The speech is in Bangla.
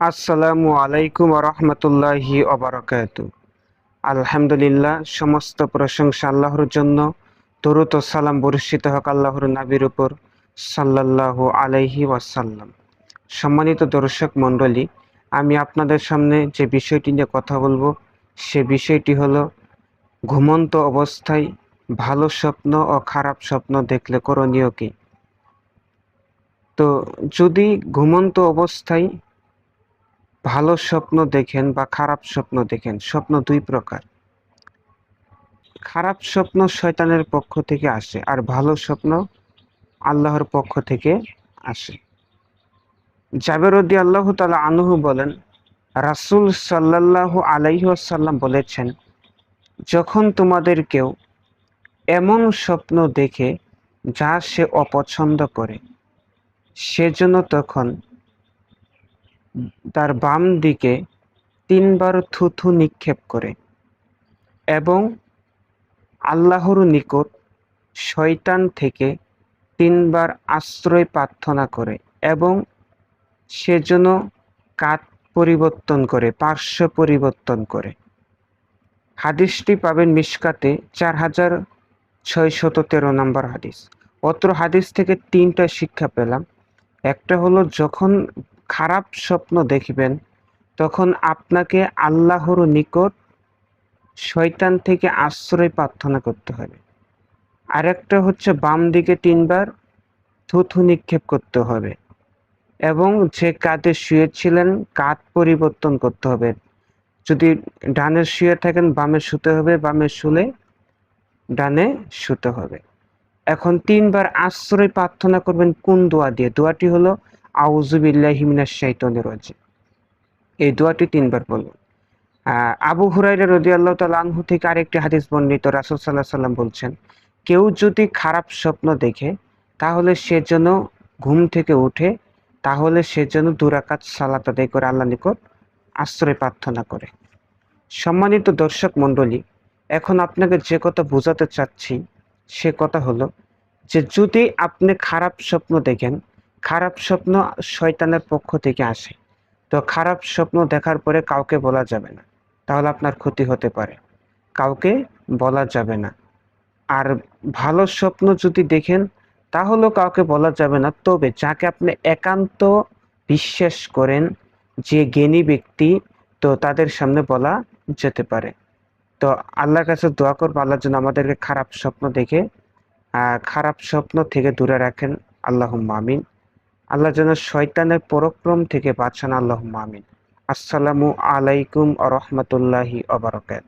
আসসালামু আলাইকুম রহমতুল্লাহি অবরাকাত আলহামদুলিল্লাহ, সমস্ত প্রশংসা আল্লাহর জন্য। তরুত সালাম বর্ষিত হক আল্লাহর নাবির উপর সাল্লাল্লাহু আলাইহি ওয়াসাল্লাম। সম্মানিত দর্শক মণ্ডলী, আমি আপনাদের সামনে যে বিষয়টি নিয়ে কথা বলব, সে বিষয়টি হলো, ঘুমন্ত অবস্থায় ভালো স্বপ্ন ও খারাপ স্বপ্ন দেখলে করণীয় কি? তো যদি ঘুমন্ত অবস্থায় ভালো স্বপ্ন দেখেন বা খারাপ স্বপ্ন দেখেন, স্বপ্ন দুই প্রকার। খারাপ স্বপ্ন শয়তানের পক্ষ থেকে আসে আর ভালো স্বপ্ন আল্লাহর পক্ষ থেকে আসে। জাবেরদি আল্লাহ তালা আনহু বলেন, রাসুল সাল্লাহ আলাইসাল্লাম বলেছেন, যখন তোমাদের কেউ এমন স্বপ্ন দেখে যা সে অপছন্দ করে সেজন্য তখন তার বাম দিকে তিনবার থুথু নিক্ষেপ করে এবং আল্লাহর নিকট শয়তান থেকে তিনবার আশ্রয় প্রার্থনা করে এবং সেজন্য কাত পরিবর্তন করে, পার্শ্ব পরিবর্তন করে। হাদিসটি পাবেন মিসকাতে চার হাজার ছয়শত তেরো নম্বর হাদিস। অত্র হাদিস থেকে তিনটা শিক্ষা পেলাম। একটা হলো যখন খারাপ স্বপ্ন দেখবেন, তখন আপনাকে আল্লাহর নিকট শয়তান থেকে আশ্রয় প্রার্থনা করতে হবে। আরেকটা হচ্ছে বাম দিকে তিনবার থুথু নিক্ষেপ করতে হবে এবং যে কাঁধে শুয়েছিলেন কাঁধ পরিবর্তন করতে হবে। যদি ডানে শুয়ে থাকেন, বামে শুতে হবে, বামে শুলে ডানে শুতে হবে। এখন তিনবার আশ্রয় প্রার্থনা করবেন কোন দোয়া দিয়ে? দোয়াটি হলো আউজুবিল্লাহিমিনাশ শাইতানির রাজিম। এই দোয়াটি তিনবার বলুন। আবু হুরাইরা রদি আল্লাহ আনহু থেকে আরেকটি হাদিস বর্ণিত, রাসুল সাল্লাহ সাল্লাম বলছেন, কেউ যদি খারাপ স্বপ্ন দেখে, তাহলে সে যেন ঘুম থেকে উঠে, তাহলে সে যেন দুরাকাত সালাত আদায় করে আল্লাহ নিকট আশ্রয় প্রার্থনা করে। সম্মানিত দর্শক মণ্ডলী, এখন আপনাকে যে কথা বোঝাতে চাচ্ছি, সে কথা হলো যে যদি আপনি খারাপ স্বপ্ন দেখেন খারাপ স্বপ্ন শয়তানের পক্ষ থেকে আসে। তো খারাপ স্বপ্ন দেখার পরে কাউকে বলা যাবে না। তাহলে আপনার ক্ষতি হতে পারে। কাউকে বলা যাবে না। আর ভালো স্বপ্ন যদি দেখেন, তাহলেও কাউকে বলা যাবে না। তবে যাকে আপনি একান্ত বিশ্বাস করেন, যে জ্ঞানী ব্যক্তি, তো তাদের সামনে বলা যেতে পারে। তো আল্লাহর কাছে দোয়া করব, আল্লাহ যেন আমাদেরকে খারাপ স্বপ্ন দেখে খারাপ স্বপ্ন থেকে দূরে রাখেন। আল্লাহ মামিন আল্লাহ যেন শয়তানের পরক্রম থেকে বাঁচান। আল্লাহ মামিন আসসালামু আলাইকুম আ রহমতুল্লাহি আবরকাত